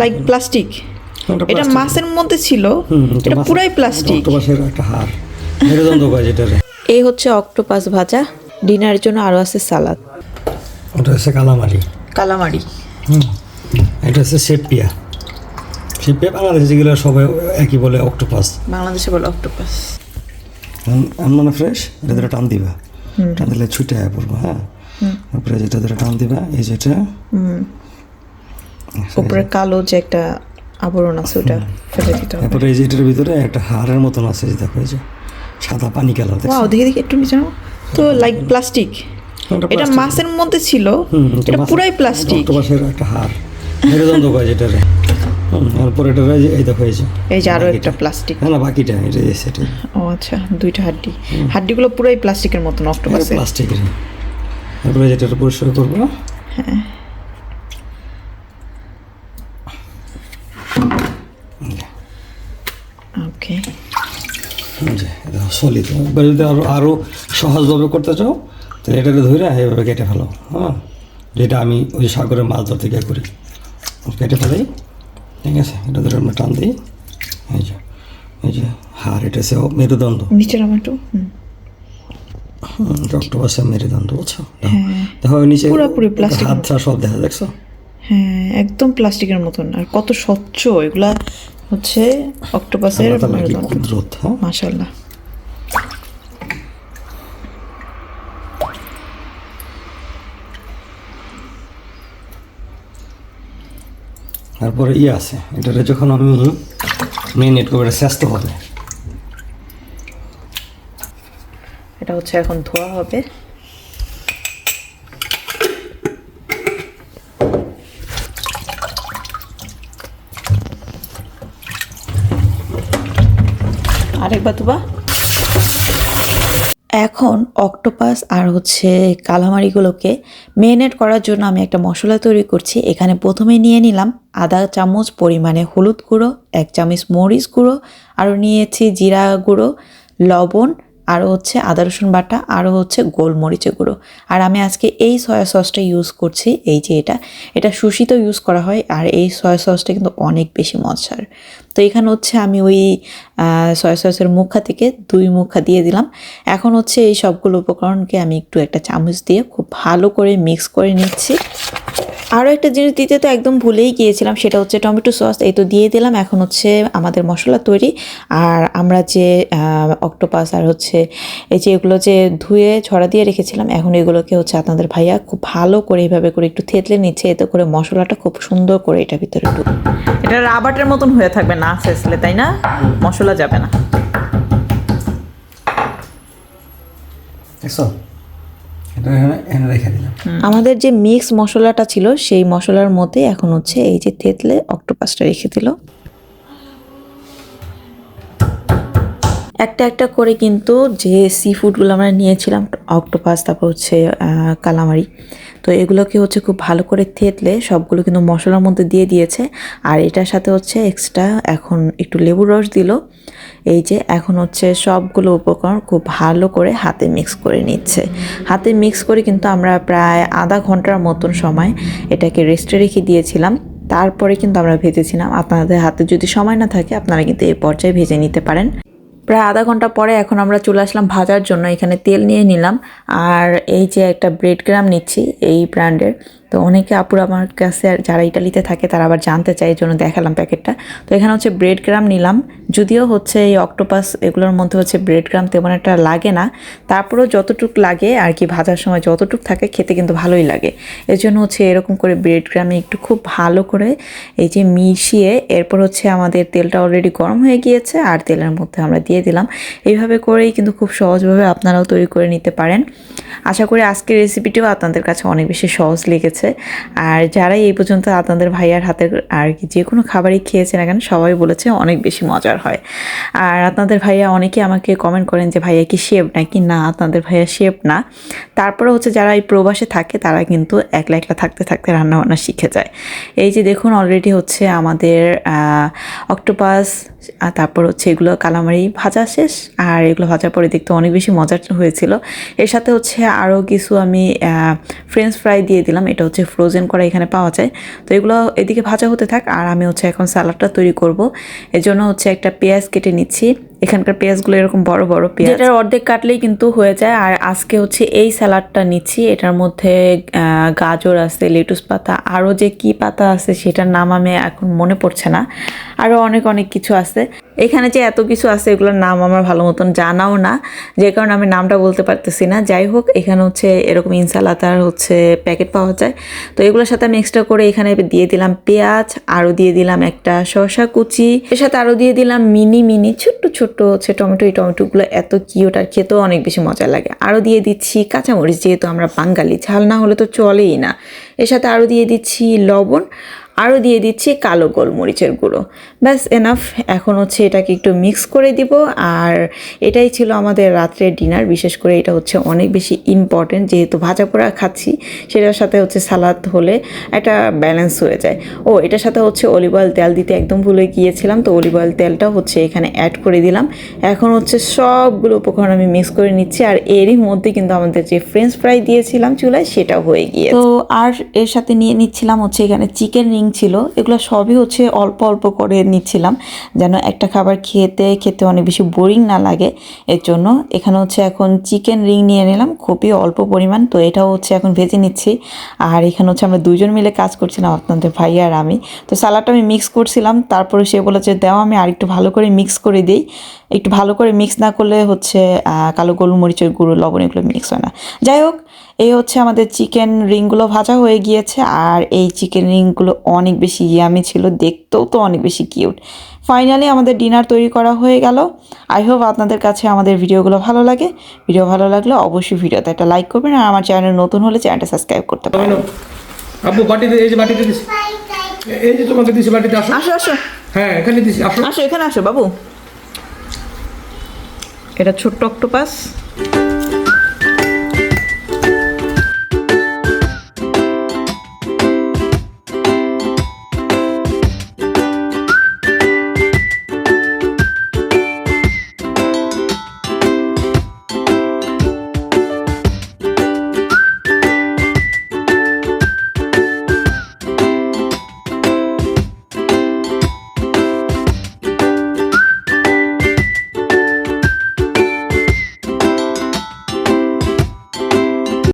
Like plastic এটা মাছের মধ্যে ছিল। এটা পুরাই প্লাস্টিক একটা হার মেরুদণ্ড কয় যেটারে। এই হচ্ছে অক্টোপাস ভাজা। ডিনারের জন্য আরও আছে সালাদ। ওটা হচ্ছে কালামারি। কালামারি। হুম এটা হচ্ছে সেপিয়া। সেপিয়া বাংলাদেশে যেগুলো সবাই একই বলে অক্টোপাস। বাংলাদেশে বলে অক্টোপাস। মানে ফ্রেশ এটা ধরে টান দিবা। টান দিলে ছুটে আয় পড়ব হ্যাঁ? তারপরে যেটা ধরে টান দিবা এই যেটা উপরে কালো যে একটা আবরণ আছে ওটা ফেলে দিতে হবে। তারপরে এই যে এটার ভিতরে একটা হাড়ের মতন আছে যে দেখো এই যে সাদা পানি কালার ওয়াও দেখি দেখি একটু নিচে নাও। তো লাইক প্লাস্টিক এটা মাছের মধ্যে ছিল এটা পুরাই প্লাস্টিক অক্টোপাসের একটা হাড়। মেরুদণ্ড কয় যেটারে তারপরে এটা এই যে- এই দেখো এই যে। এই যে আরও। একটা প্লাস্টিক হ্যাঁ না বাকিটা এটা এই সেটাই ও আচ্ছা দুইটা হাড্ডি। হাড্ডিগুলো পুরাই প্লাস্টিকের মতন অক্টোপাসের প্লাস্টিকের তারপরে যেটা পরিষ্কার করব। ওকে সলিড এবার যদি আরও আরও সহজভাবে করতে চাও তাহলে এটাকে ধরে এইভাবে কেটে ফেলো হ্যাঁ? যেটা আমি ওই সাগরের মাছ ধরতে গিয়ে করি। কেটে ফেলাই ঠিক আছে? এটা ধরে আমরা টান দিই। এই যে এই যে হাড় এটা হচ্ছে মেরুদণ্ড। নিচে নামা একটু হুম। অক্টোপাসের মেরুদণ্ড বুঝছ? দেখো দেখো নিচে পুরোপুরি plastic হাত সব দেখা দেখছ? হ্যাঁ একদম প্লাস্টিকের মতন। আর কত স্বচ্ছ এগুলা হচ্ছে অক্টোপাসের মাশাল্লাহ তারপরে ইয়ে আছে এটাতে যখন আমি মেরিনেট করব এটা চেষ্টা হবে। এটা হচ্ছে এখন ধোয়া হবে। আরেকবার দুবা এখন অক্টোপাস আর হচ্ছে কালামারিগুলোকে মেরিনেট করার জন্য আমি একটা মশলা তৈরি করছি। এখানে প্রথমে নিয়ে নিলাম আধা চামচ পরিমাণে হলুদ গুঁড়ো, এক চামচ মরিচ গুঁড়ো, আরও নিয়েছি জিরা গুঁড়ো, লবণ আরও হচ্ছে আদা, রসুন বাটা, আরও হচ্ছে গোলমরিচের গুঁড়ো। আর আমি আজকে এই সয়া সসটা ইউজ করছি, এই যে এটা এটা সুশিত ইউজ করা হয় আর এই সয়া সসটা কিন্তু অনেক বেশি মজার। তো এখানে হচ্ছে আমি ওই সয়া সসের মুখা থেকে দুই মুখা দিয়ে দিলাম। এখন হচ্ছে এই সবগুলো উপকরণকে আমি একটু একটা চামচ দিয়ে খুব ভালো করে মিক্স করে নিচ্ছি। আরও একটা জিনিস দিতে তো একদম ভুলেই গিয়েছিলাম সেটা হচ্ছে টমেটো সস। এই তো দিয়ে দিলাম এখন হচ্ছে আমাদের মশলা তৈরি। আর আমরা যে অক্টোপাস আর হচ্ছে এই যে এগুলো যে ধুয়ে ছড়া দিয়ে রেখেছিলাম এখন এগুলোকে হচ্ছে আপনাদের ভাইয়া খুব ভালো করে এইভাবে করে একটু থেতলে নিচ্ছে এতে করে মশলাটা খুব সুন্দর করে এটা ভিতরে ঢুকবে এটা রাবাটের মতন হয়ে থাকবে না শেষলে তাই না? মশলা যাবে না। আমাদের যে মিক্স মশলাটা ছিল, সেই মশলার মধ্যে এখন হচ্ছে এই যে তেতলে অক্টোপাসটা রেখে দিল। একটা একটা করে কিন্তু যে সি ফুডগুলো আমরা নিয়েছিলাম অক্টোপাস তারপর হচ্ছে কালামারি তো এগুলোকে হচ্ছে খুব ভালো করে থেতলে সবগুলো কিন্তু মশলার মধ্যে দিয়ে দিয়েছে। আর এটার সাথে হচ্ছে এক্সট্রা এখন একটু লেবুর রস দিল। এই যে এখন হচ্ছে সবগুলো উপকরণ খুব ভালো করে হাতে মিক্স করে নিচ্ছে। হাতে মিক্স করে কিন্তু আমরা প্রায় আধা ঘণ্টার মতন সময় এটাকে রেস্টে রেখে দিয়েছিলাম। তারপরে কিন্তু আমরা ভেজেছিলাম। আপনাদের হাতে যদি সময় না থাকে, আপনারা কিন্তু এই পর্যায়ে ভেজে নিতে পারেন। প্রায় আধা ঘণ্টা পরে এখন আমরা চলে আসলাম ভাজার জন্য। এখানে তেল নিয়ে নিলাম। আর এই যে একটা ব্রেড গ্রাম নিচ্ছি এই ব্র্যান্ডের তো অনেকে আপুরা আমার কাছে যারা ইটালিতে থাকে, তারা আবার জানতে চায়, এই জন্য দেখালাম প্যাকেটটা। তো এখানে হচ্ছে ব্রেড গ্রাম নিলাম। যদিও হচ্ছে এই অক্টোপাস এগুলোর মধ্যে হচ্ছে ব্রেড গ্রাম তেমন একটা লাগে না। তারপরেও যতটুক লাগে আর কি, ভাজার সময় যতটুক থাকে, খেতে কিন্তু ভালোই লাগে। এর জন্য হচ্ছে এরকম করে ব্রেড গ্রামে একটু খুব ভালো করে এই যে মিশিয়ে, এরপর হচ্ছে আমাদের তেলটা অলরেডি গরম হয়ে গিয়েছে আর তেলের মধ্যে আমরা দিয়ে দিলাম। এইভাবে করেই কিন্তু খুব সহজভাবে আপনারাও তৈরি করে নিতে পারেন। আশা করি আজকের রেসিপিটিও আপনাদের কাছে অনেক বেশি সহজ লেগেছে। আর যারাই এই পর্যন্ত আপনাদের ভাইয়ার হাতের আর কি যে কোনো খাবারই খেয়েছে না কেন, সবাই বলেছে অনেক বেশি মজার হয়। আর আপনাদের ভাইয়া অনেকে আমাকে কমেন্ট করেন যে, ভাইয়া কি শেফ নাকি? না, আপনাদের ভাইয়া শেফ না। তারপরে হচ্ছে যারা এই প্রবাসে থাকে, তারা কিন্তু একলা একলা থাকতে থাকতে রান্নাবান্না শিখে যায়। এই যে দেখুন অলরেডি হচ্ছে আমাদের অক্টোপাস তারপর হচ্ছে এগুলো কালামারি ভাজা শেষ, আর এগুলো ভাজার পরে দেখতে অনেক বেশি মজার হয়েছিল। এর সাথে হচ্ছে আরও কিছু আমি ফ্রেঞ্চ ফ্রাই দিয়ে দিলাম, এটা হচ্ছে ফ্রোজেন করা এখানে পাওয়া যায়। তো এগুলো এদিকে ভাজা হতে থাক, আর আমি হচ্ছে এখন স্যালাডটা তৈরি করব। এর জন্য হচ্ছে একটা পেঁয়াজ কেটে নিচ্ছি। এখানকার পেঁয়াজগুলো এরকম বড় বড় পেঁয়াজ। এটার অর্ধেক কাটলেই কিন্তু হয়ে যায়। আর আজকে হচ্ছে এই স্যালাডটা নিচ্ছি। এটার মধ্যে গাজর আছে, লেটুস পাতা আরও যে কি পাতা আছে সেটার নাম আমি এখন মনে পড়ছে না। আরও অনেক অনেক কিছু আছে। এখানে যে এত কিছু আছে, এগুলোর নাম আমার ভালো মতন জানাও না। যে কারণে আমি নামটা বলতে পারতেছি না। যাই হোক, এখানে হচ্ছে এরকম ইনসালাতার হচ্ছে প্যাকেট পাওয়া যায়। তো এগুলোর সাথে আমি এক্সট্রা করে এখানে দিয়ে দিলাম পেঁয়াজ আরও দিয়ে দিলাম একটা শসা কুচি। এর সাথে আরও দিয়ে দিলাম মিনি মিনি, ছোট্ট ছোট্ট হচ্ছে টমেটো, এই টমেটোগুলো এত কিউট আর খেতেও অনেক বেশি মজা লাগে। আরও দিয়ে দিচ্ছি কাঁচামরিচ, যেহেতু আমরা বাঙালি, ঝাল না হলে তো চলেই না। এর সাথে আরও দিয়ে দিচ্ছি লবণ আরও দিয়ে দিচ্ছি কালো গোলমরিচের গুঁড়ো। ব্যাস এনাফ এখন হচ্ছে এটাকে একটু মিক্স করে দিব। আর এটাই ছিল আমাদের রাত্রের ডিনার বিশেষ করে এটা হচ্ছে অনেক বেশি ইম্পর্টেন্ট যেহেতু ভাজা পোড়া খাচ্ছি, সেটার সাথে হচ্ছে সালাদ হলে একটা ব্যালেন্স হয়ে যায়। ও, এটার সাথে হচ্ছে অলিভ অয়েল তেল দিতে একদম ভুলে গিয়েছিলাম। তো অলিভ অয়েল তেলটা হচ্ছে এখানে অ্যাড করে দিলাম। এখন হচ্ছে সবগুলো উপকরণ আমি মিক্স করে নিচ্ছি। আর এরই মধ্যে কিন্তু আমাদের যে ফ্রেঞ্চ ফ্রাই দিয়েছিলাম চুলায়, সেটাও হয়ে গিয়ে তো আর এর সাথে নিয়ে নিচ্ছিলাম হচ্ছে এখানে চিকেন রিং ছিল, এগুলো সবই হচ্ছে অল্প অল্প করে নিচ্ছিলাম, যেন একটা খাবার খেতে খেতে অনেক বেশি বোরিং না লাগে। এর জন্য এখানে হচ্ছে এখন চিকেন রিং নিয়ে নিলাম, খুবই অল্প পরিমাণ, তো এটাও হচ্ছে এখন ভেজে নিচ্ছি। আর এখানে হচ্ছে আমরা দুজন মিলে কাজ করছিলাম, আপনাদের ভাই আর আমি। তো সালাডটা আমি মিক্স করছিলাম, তারপরে সে বলেছে দেওয়া আমি আরেকটু ভালো করে মিক্স করে দিই। একটু ভালো করে মিক্স না করলে হচ্ছে কালো গোলমরিচের গুঁড়ো লবণ এগুলো মিক্স হয় না। যাই হোক এই হচ্ছে আমাদের চিকেন রিংগুলো ভাজা হয়ে গিয়েছে আর এই চিকেন রিংগুলো অনেক বেশি ইয়ামি ছিল দেখতেও তো অনেক বেশি কিউট ফাইনালি আমাদের ডিনার তৈরি করা হয়ে গেল। আই হোপ আপনাদের কাছে আমাদের ভিডিওগুলো ভালো লাগে। ভিডিও ভালো লাগলে অবশ্যই ভিডিওতে একটা লাইক করবেন আর আমার চ্যানেল নতুন হলে চ্যানেলটা সাবস্ক্রাইব করতে পারেন। আব্বু বাটিতে এই যে বাটিতে দিছি। এই যে তোমাকে দিছি বাটিতে আসো। আসো আসো। হ্যাঁ এখানে দিছি আসো। আসো এখানে আসো বাবু। এটা ছোট্ট অক্টোপাস।